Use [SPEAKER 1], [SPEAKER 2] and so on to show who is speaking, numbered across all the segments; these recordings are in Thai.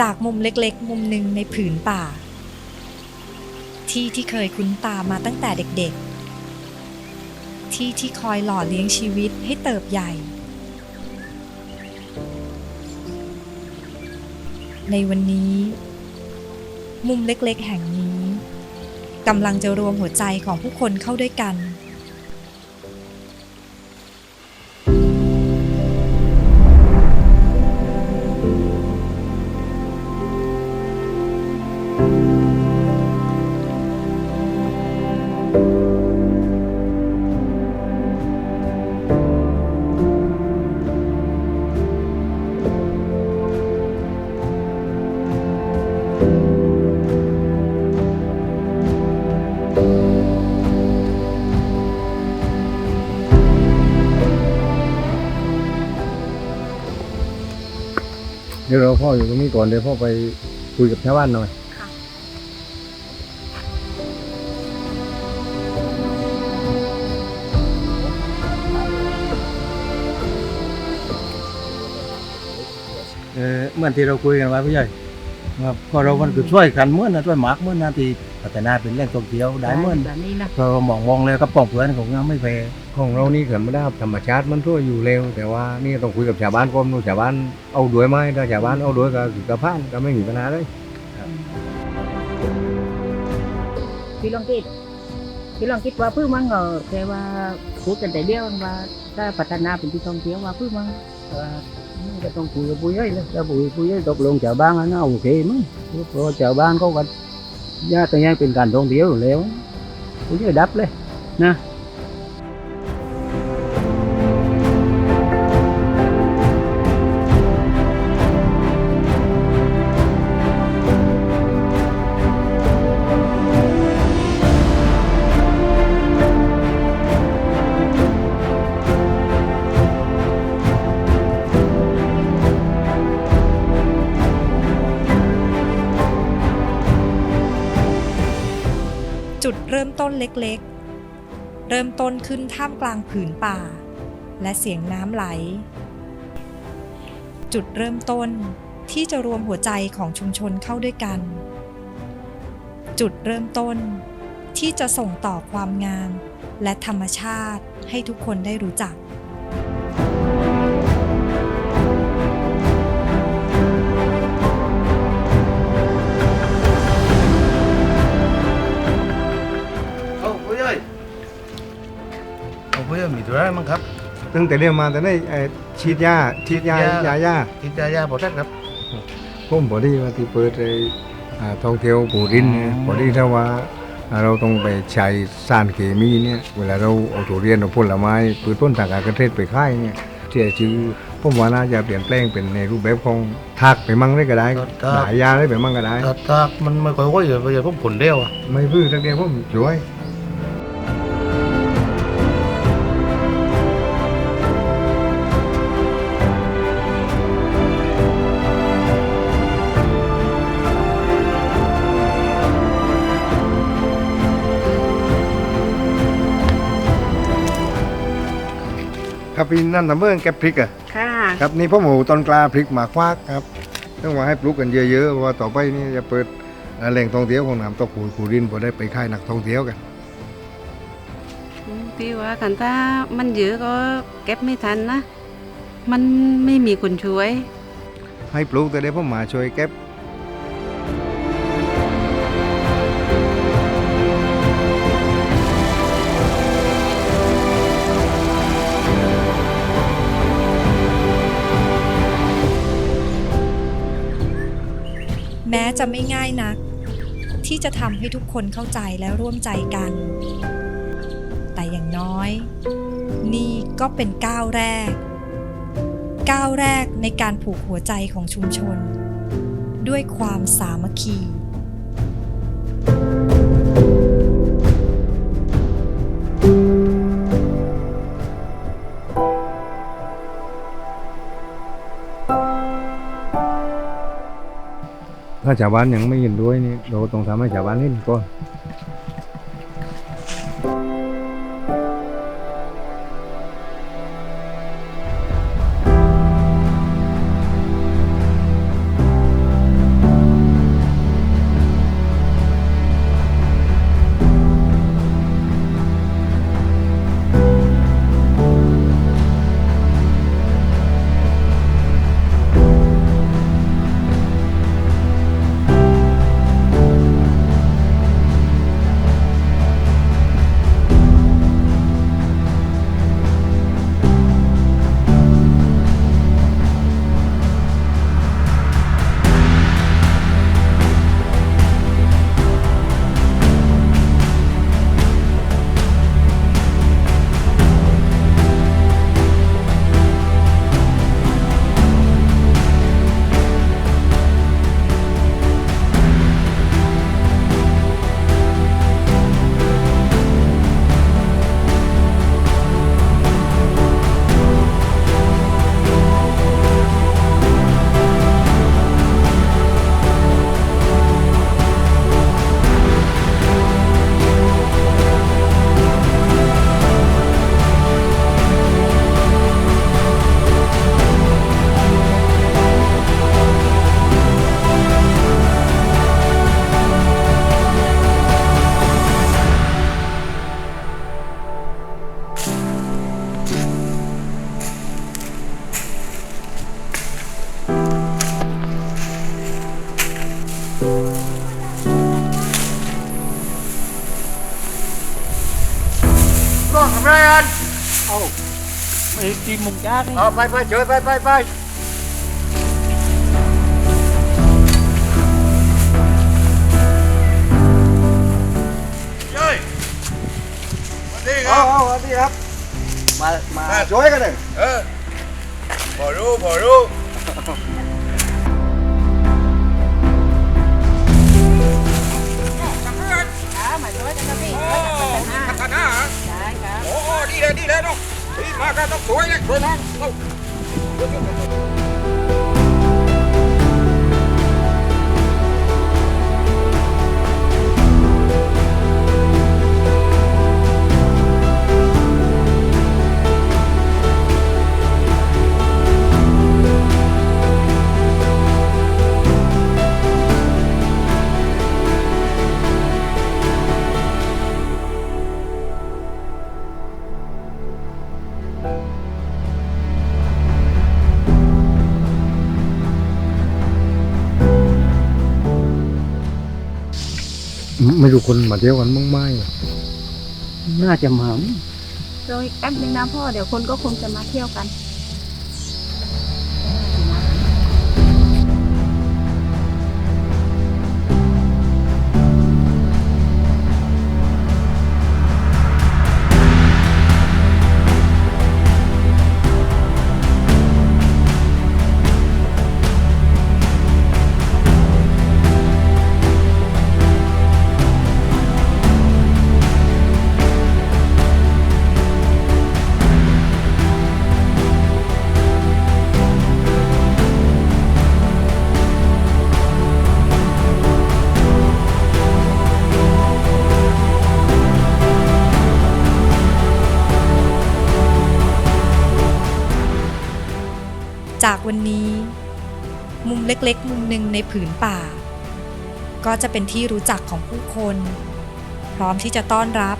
[SPEAKER 1] จากมุมเล็กๆ มุมหนึ่งในผืนป่า ที่ที่เคยคุ้นตามาตั้งแต่เด็กๆ ที่ที่คอยหล่อเลี้ยงชีวิตให้เติบใหญ่ ในวันนี้ มุมเล็กๆ แห่งนี้กำลังจะรวมหัวใจของผู้คนเข้าด้วยกัน
[SPEAKER 2] เดี๋ยวเราพ่ออยู่ตรงนี้ก่อนเดี๋ยวพ่อไปคุยกับชาวบ้านหน่อย
[SPEAKER 1] ค่ะ
[SPEAKER 2] เออเหมื่อนที่เราคุยกันไว้พี่ใหญ่ว่าพอเรามันคือช่วยกันเมื่อนะช่วยหมากเมื่อนาที พัฒนาเป็นแหล่งท่องเที่ยวได้เมื่อ
[SPEAKER 3] แบบนี้นะ
[SPEAKER 2] เรามองมองเลยกับปองเพื่อนของเราไม่แพ้ของเรานี่เกิดไม่ได้ธรรมชาติมันทั่วอยู่เร็ว แต่ว่านี่ต้องคุยกับชาวบ้านก่อนดูชาวบ้านเอาด้วยไหมถ้าชาวบ้านเอาด้วยก็คือกระพานก็ไม่มีปัญหาเลย
[SPEAKER 3] พี่ลองคิดพี่ลองคิดว่าพื้นมังเออแต่ว่าพูดกันแต่เดียวว่าถ้าพัฒนาเป็นที่ท่องเที่ยวว่าพื้นมังเออนี่ก็ต้องคุยกับผู้ใหญ่เลยถ้าผู้ผู้ใหญ่ตกลงชาวบ้านแล้วนะโอเคมั้งเพราะชาวบ้านเขาก็ ญาติยังเป็นการท่องเที่ยวอยู่แล้วผมจะดับเลยนะ
[SPEAKER 1] ริ่มต้นเล็กๆ เริ่มต้นขึ้นท่ามกลางผืนป่า และเสียงน้ำไหล จุดเริ่มต้นที่จะรวมหัวใจของชุมชนเข้าด้วยกัน จุดเริ่มต้นที่จะส่งต่อความงามและธรรมชาติให้ทุกคนได้รู้จัก
[SPEAKER 2] ไรมั้งครับตั้งแต่เรียนมาแต่ได้เอ่อฉีดยาฉีดยายาย่า
[SPEAKER 4] กินยายาบอกท่านครับ
[SPEAKER 2] ผมพอดีว่าที่เปิดไอ้อ่าท่องเที่ยวปูรินเนี่ย
[SPEAKER 4] อ๋อ
[SPEAKER 2] พอดีถ้าว่าอ่าเราต้องไปใช้สารเคมีเนี่ยเวลาเราเอาทุเรียนเอาผลไม้พืชต้นทางการเกษตรไปขายเนี่ยที่ชื่อผมว่าน่าจะเปลี่ยนแปลงเป็นในรูปแบบของทักไปมั่งได้ก็ได้หลายยาได้ไปมั่งก็ได้
[SPEAKER 4] ถ้าถ้ามันไม่ค่อยว่าอยู่ไปอย่างพวกผลเดียวอะ
[SPEAKER 2] ไม่พื้นทักเดียวผมช่วย ครับพี่นั่นทำเมื่อแกบพริกอะ
[SPEAKER 3] ค่ะ
[SPEAKER 2] ครับนี่พ่อหมูตอนกลาพริกหมากควักครับต้องมาให้ปลูกกันเยอะๆเพราะว่าต่อไปนี่จะเปิดเอ่อแหล่งท่องเที่ยวของน้ำตกปูปูรินพอได้ไปค่ายนักท่องเที่ยวกัน
[SPEAKER 5] พี่ว่ากันถ้ามันเยอะก็เก็บไม่ทันนะ มันไม่มีคนช่วย
[SPEAKER 2] ให้ปลูกแต่ได้พ่อหมาช่วยเก็บ
[SPEAKER 1] จะไม่ง่ายนัก ที่จะทำให้ทุกคนเข้าใจและร่วมใจกัน แต่อย่างน้อย นี่ก็เป็นก้าวแรก ก้าวแรกในการผูกหัวใจของชุมชน ด้วยความสามัคคี
[SPEAKER 2] ถ้าชาวบ้านยังไม่เห็นด้วยนี่เราต้องทำให้ชาวบ้านเห็นก่อน
[SPEAKER 3] เลยตีมุงจ้าเลย
[SPEAKER 2] เอาไปไปเจอไปไปไป
[SPEAKER 6] เย้ยสวัสดีค
[SPEAKER 2] เอา
[SPEAKER 6] รับ
[SPEAKER 2] เอาเอาดีครับ มามาช่วยกันเลย
[SPEAKER 6] เออพอรู้พอรู้
[SPEAKER 3] มาช่วยกันนะพี่
[SPEAKER 6] โอ้พัฒนาเหรอ
[SPEAKER 3] ได้ครับ
[SPEAKER 6] โอ้ดีเลยดีเลยเนาะดีมากครับต้องสวยเลยสวยน้อง
[SPEAKER 2] ไม่รู้คนมาเที่ยวกันมั้งไหม
[SPEAKER 3] น่าจะมา
[SPEAKER 5] โดยแป๊บนึงนะพ่อ เดี๋ยวคนก็คงจะมาเที่ยวกัน
[SPEAKER 1] จากวันนี้ มุมเล็กๆ มุมหนึ่งในผืนป่า ก็จะเป็นที่รู้จักของผู้คน พร้อมที่จะต้อนรับ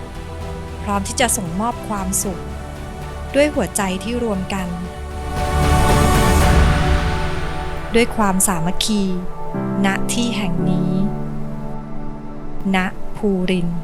[SPEAKER 1] พร้อมที่จะส่งมอบความสุข ด้วยหัวใจที่รวมกัน ด้วยความสามัคคี ณที่แห่งนี้ ณภูรินทร์